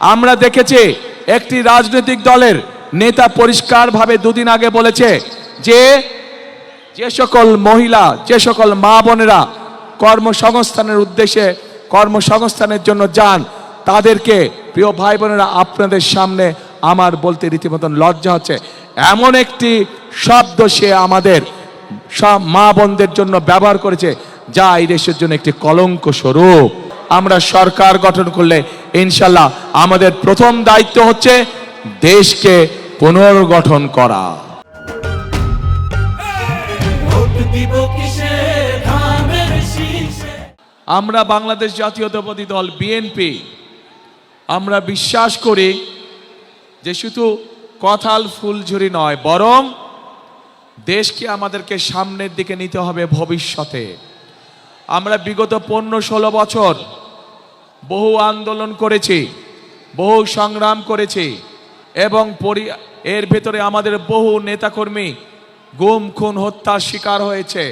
আমরা দেখেছি একটি রাজনৈতিক দলের নেতা পরিষ্কারভাবে দুদিন আগে বলেছে যে যে সকল মহিলা, যে সকল মা বোনেরা কর্মসংস্থানের উদ্দেশ্যে, কর্মসংস্থানের জন্য যান, তাদেরকে প্রিয় ভাই বোনেরা, আপনাদের সামনে আমার বলতে রীতিমতন লজ্জা হচ্ছে। এমন একটি শব্দ সে আমাদের সব মা বোনদের জন্য ব্যবহার করেছে, যা এই দেশের জন্য একটি কলঙ্ক স্বরূপ। আমরা সরকার গঠন করলে ইনশাল্লাহ আমাদের প্রথম দায়িত্ব হচ্ছে দেশকে পুনর্গঠন করা। আমরা বাংলাদেশ জাতীয়তাবাদী দল বিএনপি আমরা বিশ্বাস করি যে শুধু কথাল ফুলঝুরি নয় বরং দেশকে আমাদেরকে সামনের দিকে নিতে হবে ভবিষ্যতে। আমরা বিগত পনেরো ষোলো বছর বহু আন্দোলন করেছি, বহু সংগ্রাম করেছি এবং এর ভেতরে আমাদের বহু নেতাকর্মী গুম, খুন, হত্যার শিকার হয়েছে।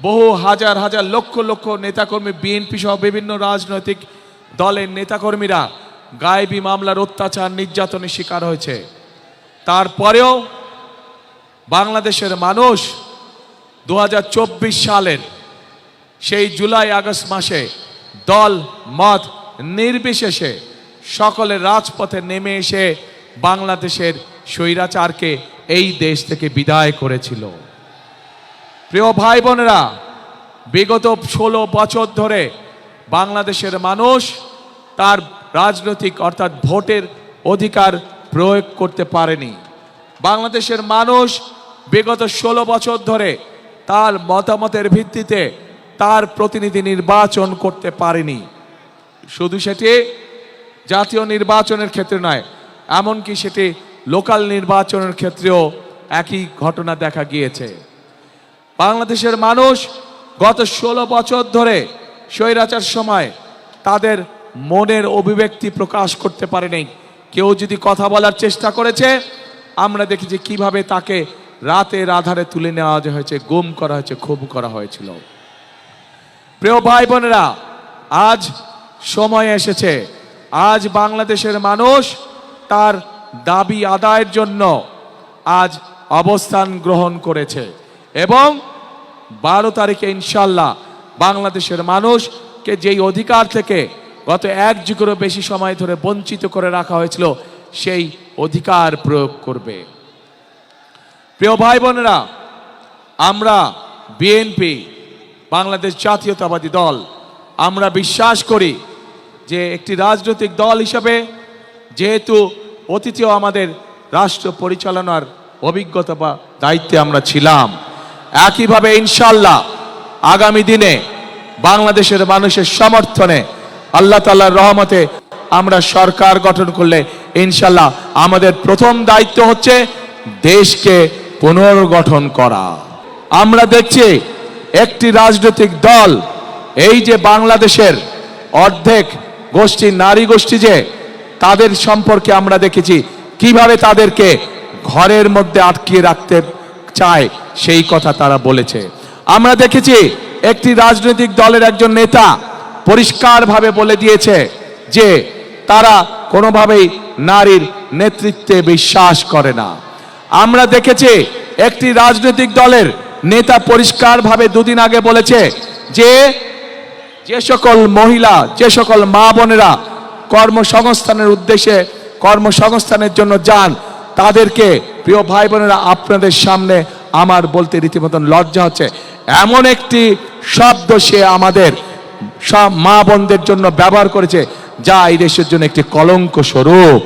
বহু হাজার হাজার লক্ষ লক্ষ নেতাকর্মী, বিএনপি সহ বিভিন্ন রাজনৈতিক দলের নেতাকর্মীরা গায়েবী মামলার অত্যাচার, নির্যাতনের শিকার হয়েছে। তারপরেও বাংলাদেশের মানুষ দু হাজার চব্বিশ সালের সেই জুলাই আগস্ট মাসে দল, মত নির্বিশেষে সকলে রাজপথে নেমে এসে বাংলাদেশের স্বৈরাচারকে এই দেশ থেকে বিদায় করেছিল। প্রিয় ভাই বোনেরা, বিগত ষোলো বছর ধরে বাংলাদেশের মানুষ তার রাজনৈতিক অর্থাৎ ভোটের অধিকার প্রয়োগ করতে পারেনি। বাংলাদেশের মানুষ বিগত ষোলো বছর ধরে তার মতামতের ভিত্তিতে তার প্রতিনিধি নির্বাচন করতে পারেনি। শুধু সেটি জাতীয় নির্বাচনের ক্ষেত্রে নয়, এমনকি সেটি লোকাল নির্বাচনের ক্ষেত্রেও একই ঘটনা দেখা গিয়েছে। বাংলাদেশের মানুষ গত ষোলো বছর ধরে স্বৈরাচার সময় তাদের মনের অভিব্যক্তি প্রকাশ করতে পারেনি। কেউ যদি কথা বলার চেষ্টা করেছে, আমরা দেখি যে কীভাবে তাকে রাতের আধারে তুলে নেওয়া হয়েছে, গুম করা হয়েছে খুব করা হয়েছিল। প্রিয় ভাই বোনেরা, আজ সময় এসেছে। আজ বাংলাদেশের মানুষ তার দাবি আদায়ের জন্য আজ অবস্থান গ্রহণ করেছে এবং বারো তারিখে ইনশাল্লাহ বাংলাদেশের মানুষকে যেই অধিকার থেকে গত এক যুগেরও বেশি সময় ধরে বঞ্চিত করে রাখা হয়েছিল, সেই অধিকার প্রয়োগ করবে। প্রিয় ভাই বোনেরা আমরা বিএনপি, বাংলাদেশ জাতীয়তাবাদী দল, আমরা বিশ্বাস করি যে একটি রাজনৈতিক দল হিসাবে যেহেতু অতীতেও আমাদের রাষ্ট্র পরিচালনার অভিজ্ঞতা বা দায়িত্বে আমরা ছিলাম, একইভাবে ইনশাল্লাহ আগামী দিনে বাংলাদেশের মানুষের সমর্থনে আল্লাহ তাল্লাহর রহমতে আমরা সরকার গঠন করলে ইনশাল্লাহ আমাদের প্রথম দায়িত্ব হচ্ছে দেশকে পুনর্গঠন করা। আমরা দেখছি একটি রাজনৈতিক দল, এই যে বাংলাদেশের অর্ধেক গোষ্ঠী, নারী গোষ্ঠী যে, তাদের সম্পর্কে আমরা দেখেছি। কীভাবে তাদেরকে ঘরের মধ্যে আটকিয়ে রাখতে চায়, সেই কথা তারা বলেছে। আমরা দেখেছি একটি রাজনৈতিক দলের একজন নেতা পরিষ্কারভাবে বলে দিয়েছে যে, তারা কোনোভাবেই নারীর নেতৃত্বে বিশ্বাস করে না। আমরা দেখেছি একটি রাজনৈতিক দলের নেতা পরিষ্কারভাবে দুদিন আগে বলেছে যে যে সকল মহিলা, যে সকল মা বোনেরা কর্মসংস্থানের উদ্দেশ্যে, কর্মসংস্থানের জন্য যান, তাদেরকে প্রিয় ভাই বোনেরা, আপনাদের সামনে আমার বলতে রীতিমতন লজ্জা হচ্ছে। এমন একটি শব্দ সে আমাদের সব মা বোনদের জন্য ব্যবহার করেছে, যা এই দেশের জন্য একটি কলঙ্ক স্বরূপ।